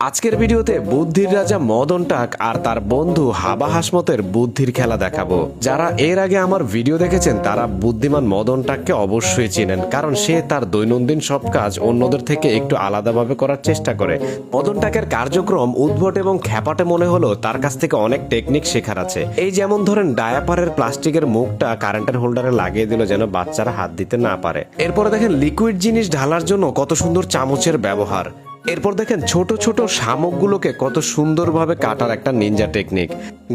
আজকের ভিডিওতে বুদ্ধির রাজা মদন টাক আর তার বন্ধু হাবা হাসমতের বুদ্ধির খেলা দেখাবো। যারা এর আগে আমার ভিডিও দেখেছেন, তারা বুদ্ধিমান মদন টাককে অবশ্যই চিনেন, কারণ সে তার দৈনন্দিন সব কাজ অন্যদের থেকে একটু আলাদাভাবে করার চেষ্টা করে। মদন টাকের কার্যক্রম উদ্ভট এবং খ্যাপাটে মনে হলো তার কাছ থেকে অনেক টেকনিক শেখার আছে। এই যেমন ধরেন, ডায়াপারের প্লাস্টিকের মুখটা কারেন্টের হোল্ডারে লাগিয়ে দিল যেন বাচ্চারা হাত দিতে না পারে। এরপরে দেখেন, লিকুইড জিনিস ঢালার জন্য কত সুন্দর চামচের ব্যবহার। এরপর দেখেন ছোট ছোট শামুকগুলোকে কত সুন্দরভাবে কাটার একটা নিনজা টেকনিক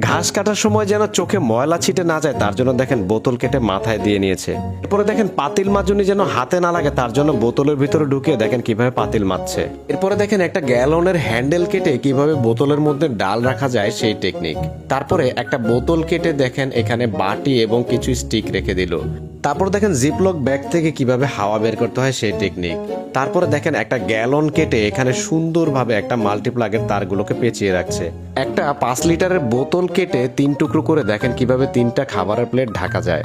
ঘাস কাটার সময় যেন চোখে ময়লা ছিটে না যায়, তার জন্য দেখেন বোতল কেটে মাথায় দিয়ে নিয়েছে। এরপরে দেখেন পাতিল মাজুনি যেন হাতে না লাগে, তার জন্য বোতলের ভিতরে ঢুকিয়ে দেখেন কীভাবে পাতিল মারছে। এরপরে দেখেন একটা গ্যালনের হ্যান্ডেল কেটে কীভাবে বোতলের মধ্যে ডাল রাখা যায় সেই টেকনিক তারপরে একটা বোতল কেটে দেখেন এখানে বাটি এবং কিছু স্টিক রেখে দিল। তারপর দেখেন জিপলক ব্যাগ থেকে কীভাবে হাওয়া বের করতে হয় সেই টেকনিক তারপরে দেখেন একটা গ্যালন কেটে এখানে সুন্দরভাবে একটা মাল্টিপ্লাগের তারগুলোকে পেঁচিয়ে রাখছে। একটা পাঁচ লিটারের বোতল কেটে তিন টুকরো করে দেখেন কীভাবে তিনটা খাবারের প্লেট ঢাকা যায়।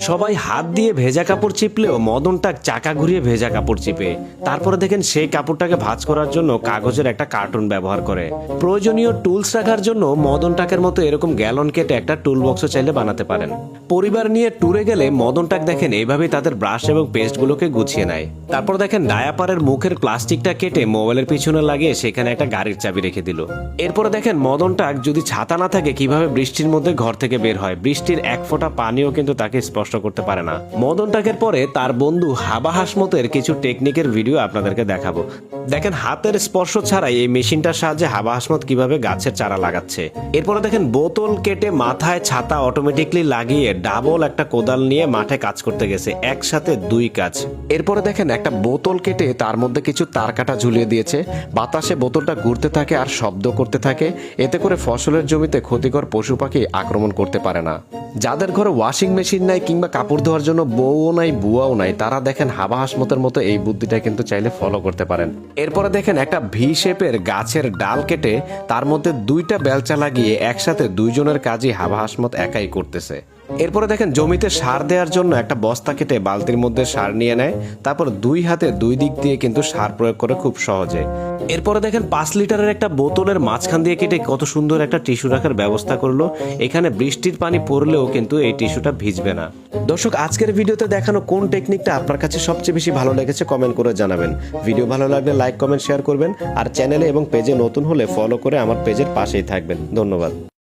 সবাই হাত দিয়ে ভেজা কাপড় চিপলেও মদনটাক চাকা ঘুরিয়ে ভেজা কাপড় চিপে। তারপরে দেখেন সেই কাপড়টাকে ভাঁজ করার জন্য কাগজের একটা কার্টুন ব্যবহার করে। প্রয়োজনীয় টুলস রাখার জন্য মদনটাকের মতো এরকম গ্যালন কেটে একটা টুল বক্সও চাইলে বানাতে পারেন। পরিবার নিয়ে ট্যুরে গেলে মদনটাক দেখেন এইভাবেই তাদের ব্রাশ এবং পেস্টগুলোকে গুছিয়ে নেয়। তারপর দেখেন ডায়াপারের মুখের প্লাস্টিকটা কেটে মোবাইলের পিছনে লাগিয়ে সেখানে একটা গাড়ির চাবি রেখে দিল। এরপরে দেখেন মদনটাক যদি ছাতা না থাকে, কীভাবে বৃষ্টির মধ্যে ঘর থেকে বের হয়? বৃষ্টির এক ফোঁটা পানিও কিন্তু তাকে স্পষ্ট করতে পারে না। মদনটাকের পরে তার বন্ধু হাবা হাসমতের কিছু টেকনিকের ভিডিও আপনাদেরকে দেখাবো। দেখেন, হাতের স্পর্শ ছাড়াই এই মেশিনটার সাহায্যে হাবা হাসমত কীভাবে গাছের চারা লাগাচ্ছে। এরপরে দেখেন, বোতল কেটে মাথায় ছাতা অটোমেটিকলি লাগিয়ে ডাবল একটা কোদাল নিয়ে মাঠে কাজ করতে গেছে, একসাথে দুই কাজ। এরপরে দেখেন, একটা বোতল কেটে তার মধ্যে কিছু তার কাটা ঝুলিয়ে দিয়েছে। বাতাসে বোতলটা ঘুরতে থাকে আর শব্দ করতে থাকে। এতে করে ফসলের জমিতে ক্ষতিকর পশু পাখি আক্রমণ করতে পারে না। যাদের ঘরে ওয়াশিং মেশিন নাই কিংবা কাপড় ধোয়ার জন্য বউও নাই, বুয়াও নাই। তারা দেখেন হাবা হাসমতের মতো এই বুদ্ধিটা কিন্তু চাইলে ফলো করতে পারেন। এরপরে দেখেন একটা ভি শেপের গাছের ডাল কেটে তার মধ্যে দুইটা বেলচা লাগিয়ে একসাথে দুইজনের কাজই হাবা হাসমত একাই করতেছে। এরপরে দেখেন, জমিতে সার দেওয়ার জন্য একটা বস্তা কেটে বালতির মধ্যে সার নিয়ে নেয়। তারপর দুই হাতে দুই দিক দিয়ে কিন্তু সার প্রয়োগ করে খুব সহজে। এরপরে দেখেন, পাঁচ লিটারের একটা বোতলের মাঝখান দিয়ে কেটে কত সুন্দর একটা টিস্যু রাখার ব্যবস্থা করল। এখানে বৃষ্টির পানি পড়লেও কিন্তু এই টিস্যুটা ভিজবে না। দর্শক, আজকের ভিডিওতে দেখানো কোন টেকনিকটা আপনার কাছে সবচেয়ে বেশি ভালো লেগেছে কমেন্ট করে জানাবেন। ভিডিও ভালো লাগলে লাইক, কমেন্ট, শেয়ার করবেন। আর চ্যানেলে এবং পেজে নতুন হলে ফলো করে আমার পেজের পাশেই থাকবেন। ধন্যবাদ।